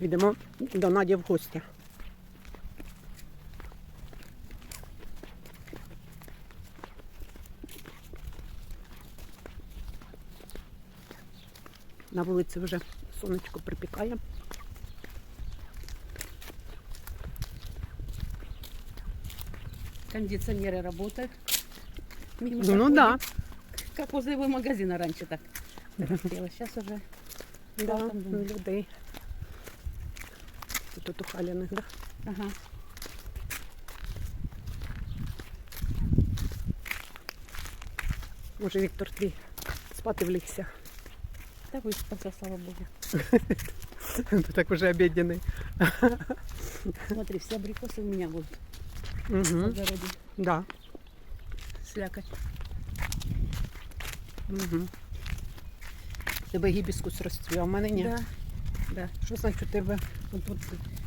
Йдемо до Наді в гості. На вулиці вже сонечко припікає. Кондиционеры работают. Мимо Ну да. Как возле его магазина раньше так. Сейчас уже Да, людей. Це тут у Халіних, да? Ага. Може, Віктор твій спати влігся. Так выспался, слава богу. Ти так уже обідняний. Смотри, все абрикосы у меня будут в Угу. Да. Слякоть. Угу. Тебе гібіскус розцвів, а в мене ні. Да. Да. Що значить у тебе? От, от,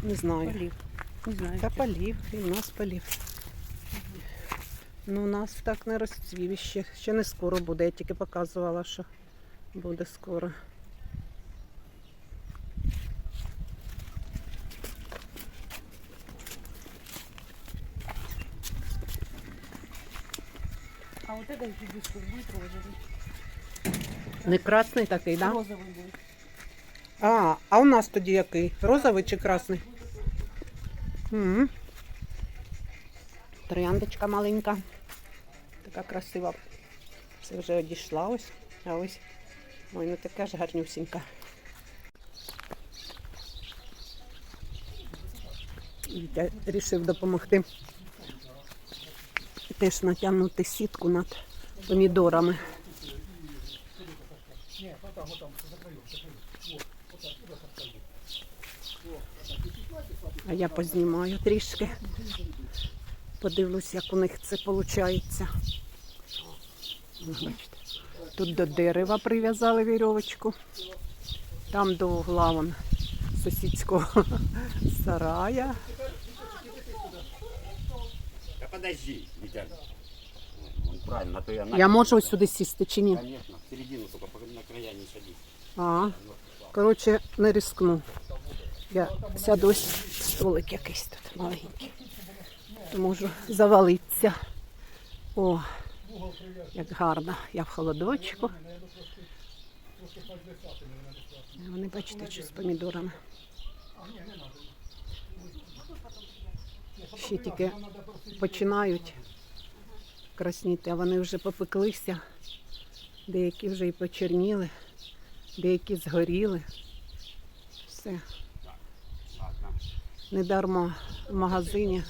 не знаю. Полив. Не знаю. Та чё. полів, і в нас полів. Ну, у нас так не розцвів ще. Ще не скоро буде. Я тільки показувала, що буде скоро. А вот этот гибискус будет розовый. Не красний такий, так? Да? Розовый будет. А, а у нас тоді який? Розовий чи красний? Угу. Трояндочка маленька. Така красива. Це вже одійшла ось. А ось. Ой, ну така ж гарнюсінька. Я рішив допомогти теж натягнути сітку над помідорами. А я познімаю трішки. Подивлюсь, як у них це виходить. Тут до дерева прив'язали вірьовочку. Там до угла вон сусідського сарая. Да подожди, Витя. Правильно, то я. Я можу ось сюди сісти чи ні? Конечно, в середину пока на края не садись. А, коротше, не рискну. Я сяду ось столик якийсь тут маленький. Можу завалитися. О, як гарно. Я в холодочку. Вони, бачите, що з помідорами. Ще тільки починають красніти, а вони вже попеклися. Деякі вже і почерніли, деякі згоріли. Все. Недарма в магазині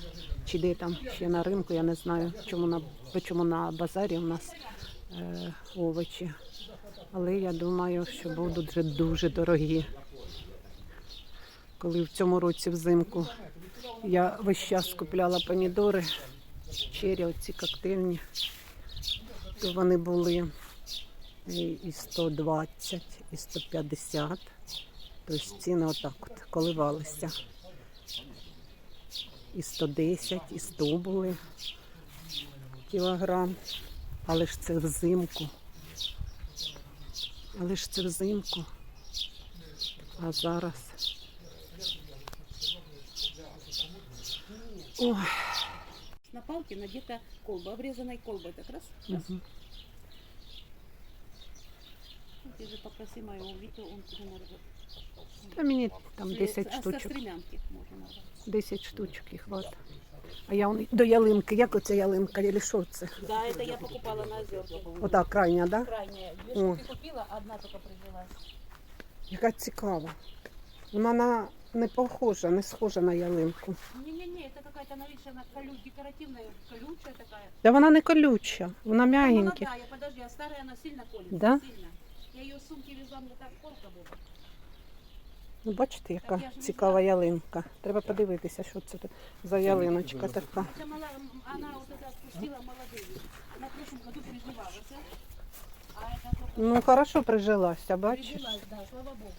чи де там ще на ринку, я не знаю, чому на, чому на базарі у нас е, овочі. Але я думаю, що будуть вже дуже дорогі. Коли в цьому році взимку я весь час купляла помідори, чері, оці коктейльні, то вони були і 120, і 150. Тобто ціни отак от коливалися. І 110, і 100 були кілограм. Але ж це взимку. Але ж це взимку. А зараз. Ой. На палке надета колба, обрезанной колбой. Так раз. Мгм. Ты же попроси моего Витю, он тебе нарвет. Та мені там Э, 10 а со штучок. стремянки можно нарвать. 10 штучок і хватить. А я он- до ялинки. Як оця ялинка? Или що це? Да, это я покупала на озерке. Отак, крайня, да? Крайняя. Две О. штуки купила, одна только прижилась. Яка цікава. Вона на не похожа, не схожа на ялинку. Не-не-не, это какая-то новейшая, она колю... декоративная, колючая такая. Та вона не колюча, вона Она м'ягенька. молодая, подожди, а старая она сильно колется. Да? Сильно. Я ее в сумке везла, мне так колка была. Ну, бачите, яка Так я ж не цікава знаю. ялинка. Треба подивитися, що це тут за ялиночка така. Хотя мала, она вот это отпустила молодые. Она в прошлом году приживалась. А это только Ну, хорошо прижилася, бачиш? прижилась, да, слава богу.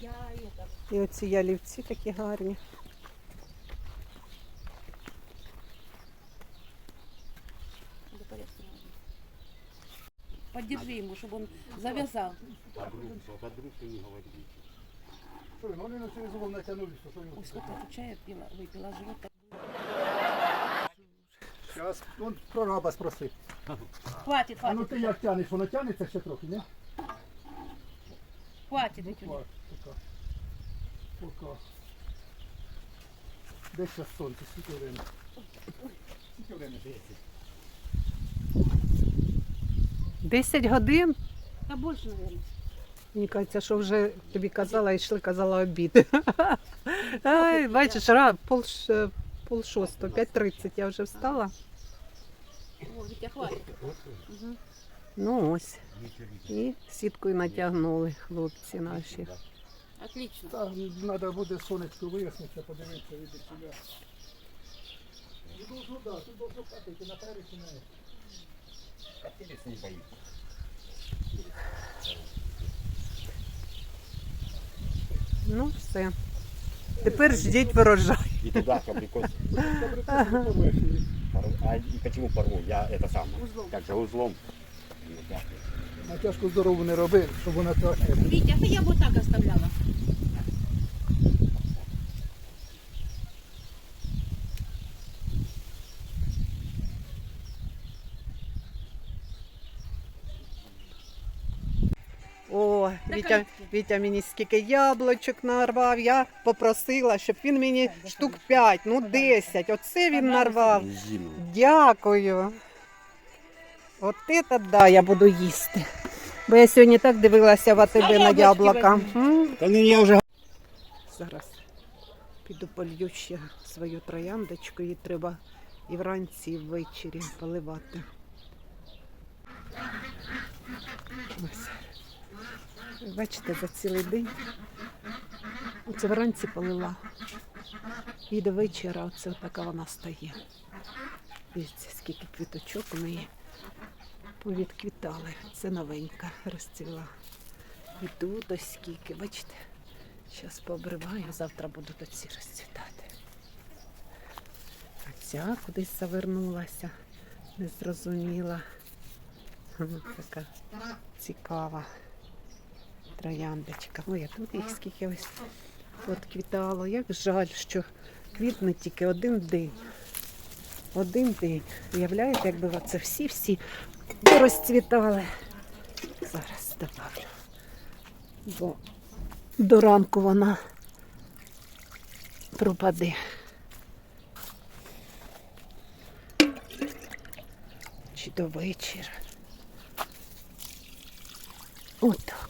Я это, І оці ялівці такі гарні. надо порезать надо. Поддержи ему, чтобы он завязал. Подруг, только друг ты не говори. Що він? Вони на через угол натягнули, що він? Ой, сколько чая пила, выпила, живот так. Зараз, он прораба спроси. Хватит, А ну хватит, ти як тянеш, воно тягнеться ще трохи, не? хватит, Витюня. Пока. Пока. Де зараз сонце? Скільки время? Скільки время? 10 годин. Да больше, наверное. Мені кажеться, що вже тобі казала, йшли, казала обід. Ай, бачиш, ра, пол, пол шостого, 5.30 я вже встала. Ну ось. І сіткою натягнули хлопці наші. Отлично. Та треба буде сонечко вияснитися, подивитися, від сюди. Тут должно, да, тут должно катати на пересі не. Катились не боится. Ну все. Тепер ждіть врожай. И туда к абрикос. Добре. А и почему порву? Я это сам. Как же узлом. Ну. Натяжку здорову не роби, щоб вона так. Витя, а я б вот так оставляла. О, Вітя, Вітя мені скільки яблучок нарвав. Я попросила, щоб він мені штук 5, ну 10. Оце він нарвав. Дякую. От це да, я буду їсти. Бо я сьогодні так дивилася в АТБ на яблука. Да ну я уже Зараз піду полью ще свою трояндочку, її треба і вранці, і ввечері поливати. Ось. Бачите, за цілий день. Це вранці полила. І до вечора оце така вона стає. Дивіться, скільки квіточок у неї повідквітали. Це новенька розцвіла. І тут ось скільки, бачите? Зараз пообриваю, завтра будуть оці розцвітати. А ця кудись завернулася, не зрозуміла. Така цікава трояндочка. Ой, а тут їх скільки ось от квітало. Як жаль, що квітне тільки один день. Один день. Уявляєте, якби це всі-всі розцвітали. Зараз добавлю. Бо до ранку вона пропаде. Чи до вечора. Отак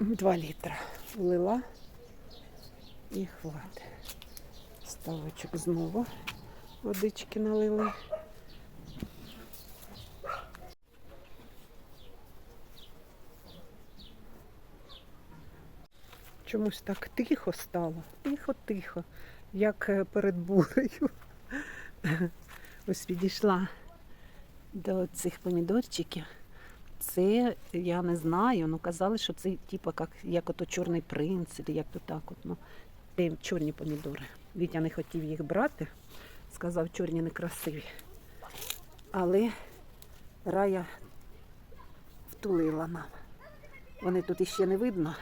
от. Два літра влила і хватить. Ставочок знову водички налили. Чомусь так тихо стало. Тихо-тихо, як е, перед бурею. Ось підійшла до цих помідорчиків. Це я не знаю, ну казали, що це типу як, як ото чорний принц, або як то так. От, ну, чорні помідори. Вітя не хотів їх брати, сказав, чорні некрасиві. Але рая втулила нам. Вони тут іще не видно.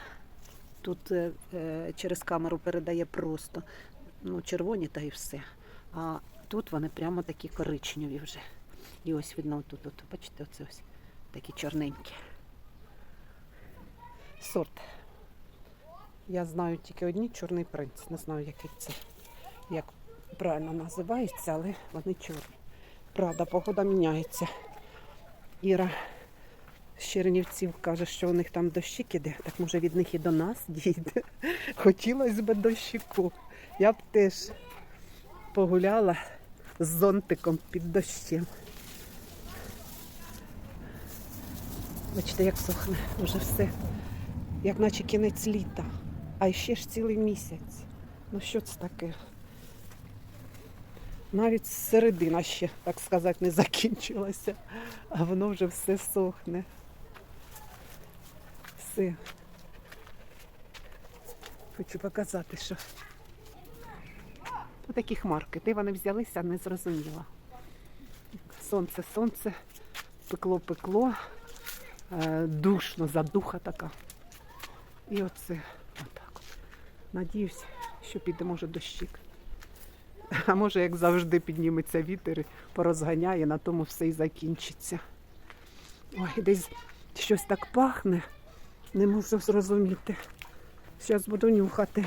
Тут е, е, через камеру передає просто ну, червоні та і все. А тут вони прямо такі коричневі вже. І ось видно тут, бачите, оце ось такі чорненькі. Сорт. Я знаю тільки одні чорний принц. Не знаю, який це, як правильно називається, але вони чорні. Правда, погода міняється. Іра з Чернівців каже, що у них там дощик іде, так може від них і до нас дійде. Хотілося б дощику. Я б теж погуляла з зонтиком під дощем. Бачите, як сохне вже все. Як наче кінець літа. А ще ж цілий місяць. Ну що це таке? Навіть середина ще, так сказати, не закінчилася, а воно вже все сохне. Все. Хочу показати, що такі хмарки. Де вони взялися, не зрозуміла. Сонце, сонце, пекло, пекло. Е, душно, задуха така. І оце отак. От. Надіюсь, що піде, може, дощик. А може, як завжди, підніметься вітер, порозганяє, на тому все і закінчиться. Ой, десь щось так пахне, не можу зрозуміти. Зараз буду нюхати.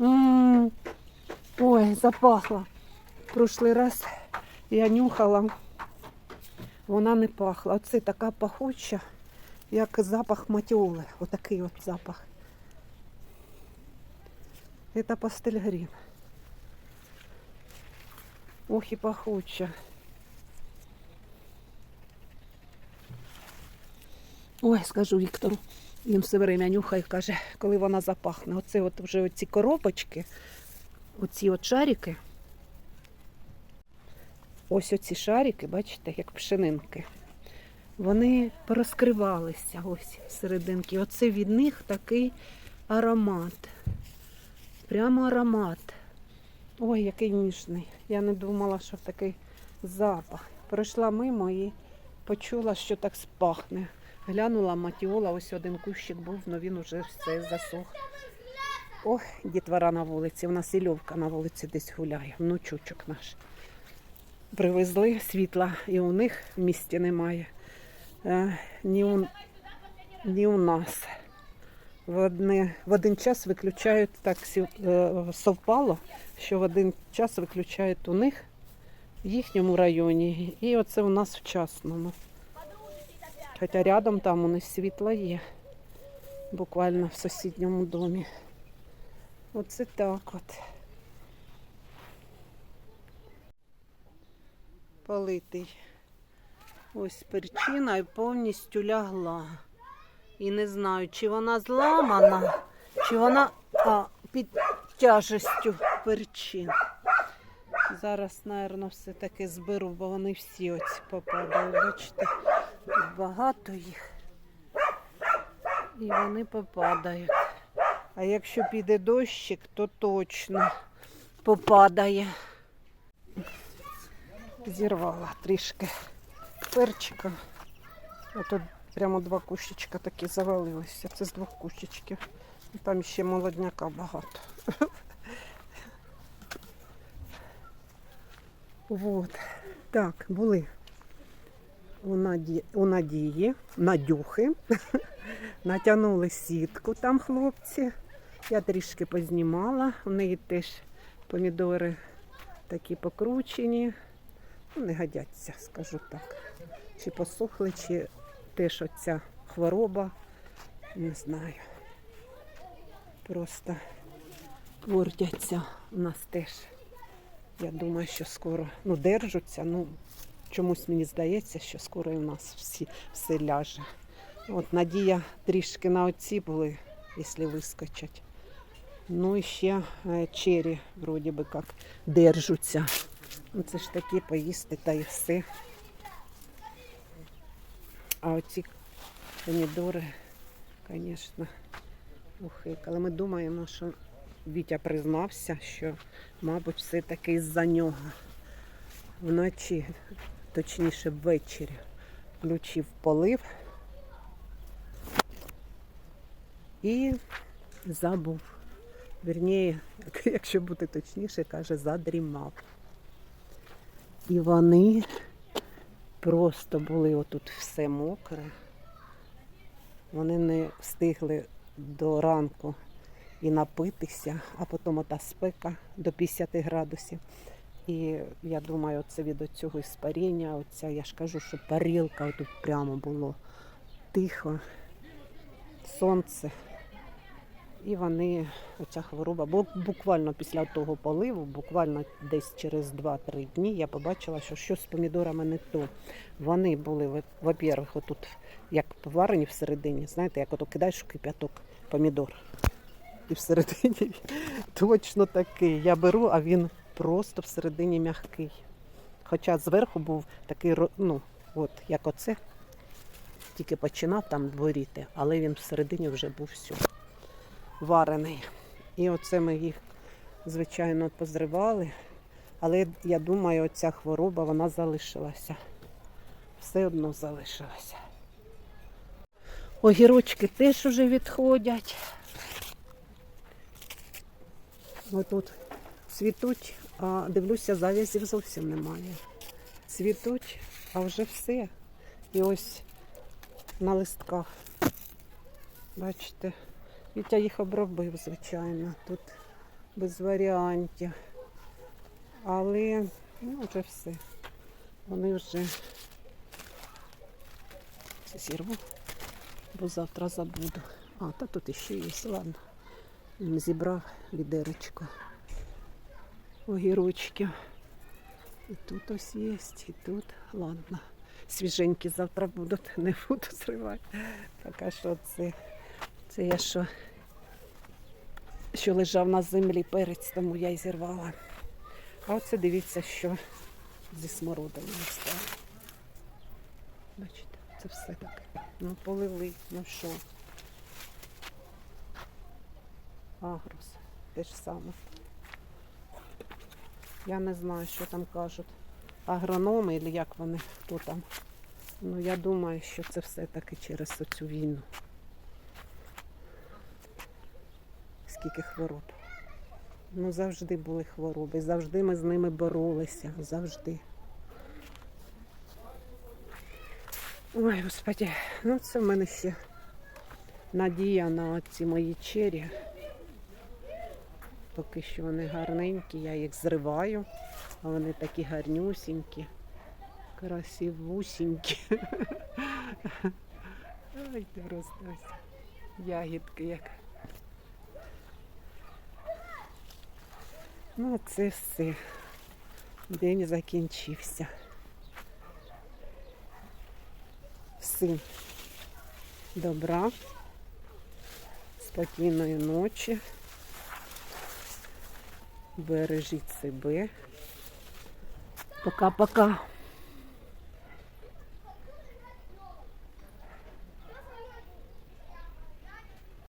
м Ой, запахла. Прошлий раз я нюхала, вона не пахла. Оце така пахуча, як запах матіоли. Отакий от запах. Це пастельгрін. Ох і пахуча. Ой, скажу Віктору, він все время нюхає, каже, коли вона запахне. Оце от вже оці коробочки, оці от шарики. Ось оці шарики, бачите, як пшенинки. Вони порозкривалися ось серединки. Оце від них такий аромат. Прямо аромат. Ой, який ніжний. Я не думала, що такий запах. Пройшла мимо і почула, що так спахне. Глянула матіола, ось один кущик був, але він уже все засох. Ох, дітвора на вулиці. У нас і Льовка на вулиці десь гуляє, внучучок наш. Привезли світла, і у них в місті немає. Е, ні, у, ні у нас. В, одне, в один час виключають так е, совпало, що в один час виключають у них в їхньому районі. І оце у нас в частному. Хоча рядом там у них світло є, буквально в сусідньому домі. Оце так от. Политий. Ось перчина і повністю лягла. І не знаю, чи вона зламана, чи вона а, під тяжестю перчин. Зараз, напевно, все-таки зберу, бо вони всі ось попадали. Бачите, багато їх. І вони попадають. А якщо піде дощик, то точно попадає. Зірвала трішки перчика. Ото прямо два кущичка такі завалилися. Це з двох кущичків. І Там ще молодняка багато. Вот. Так, були у, Наді... у Надії, Надюхи. Натягнули сітку там хлопці. Я трішки познімала. У неї теж помідори такі покручені. Не годяться, скажу так. Чи посохли, чи теж оця хвороба. Не знаю. Просто портяться у нас теж. Я думаю, що скоро ну, держаться. Ну, чомусь мені здається, що скоро і у нас всі, все ляже. От надія трішки на оці були, якщо вискочать. Ну і ще е, чері, вроді би як, держаться. Це ж такі поїсти та і все. А оці помідори, звісно, ухикали. Ми думаємо, що Вітя признався, що, мабуть, все-таки з-за нього вночі, точніше ввечері, включив полив і забув. Вірніше, якщо бути точніше, каже, задрімав. І вони просто були отут все мокре. Вони не встигли до ранку і напитися, а потім ота спека до 50 градусів. І я думаю, це від цього іспаріння, оця, я ж кажу, що парілка тут прямо було тихо, сонце. І вони, оця хвороба, бо буквально після того поливу, буквально десь через 2-3 дні я побачила, що щось з помідорами не то. Вони були, во- во-первых, отут як поварені всередині, знаєте, як ото кидаєш в кип'яток помідор. І всередині він точно такий. Я беру, а він просто всередині м'який. Хоча зверху був такий, ну, от як оце, тільки починав там дворіти, але він всередині вже був все варений. І оце ми їх, звичайно, позривали. Але я думаю, оця хвороба вона залишилася. Все одно залишилася. Огірочки теж уже відходять. Отут цвітуть, а дивлюся, зав'язів зовсім немає. Цвітуть, а вже все. І ось на листках. Бачите, Вітя їх обробив, звичайно. Тут без варіантів. Але ну, вже все. Вони вже зірву, бо завтра забуду. А, та тут іще є, ладно. Він Зібрав відеречко огірочків. І тут ось є, і тут. Ладно. Свіженькі завтра будуть, не буду зривати. А що це? Це я що, що лежав на землі перець, тому я й зірвала. А оце дивіться, що зі смородиною стало. Бачите, це все таке. Ну, полили, ну що. Агрос. Те ж саме. Я не знаю, що там кажуть. Агрономи, або як вони, хто там. Ну, я думаю, що це все-таки через цю війну. Скільки хвороб. Ну, завжди були хвороби, завжди ми з ними боролися, завжди. Ой, господи, ну це в мене ще надія на ці мої чері. Поки що вони гарненькі, я їх зриваю, а вони такі гарнюсінькі, красивусінькі. Ай, ти просто ягідки як. Ну, це все. День закінчився. Всім добра, спокійної ночі. Бережіть себе. Пока-пока.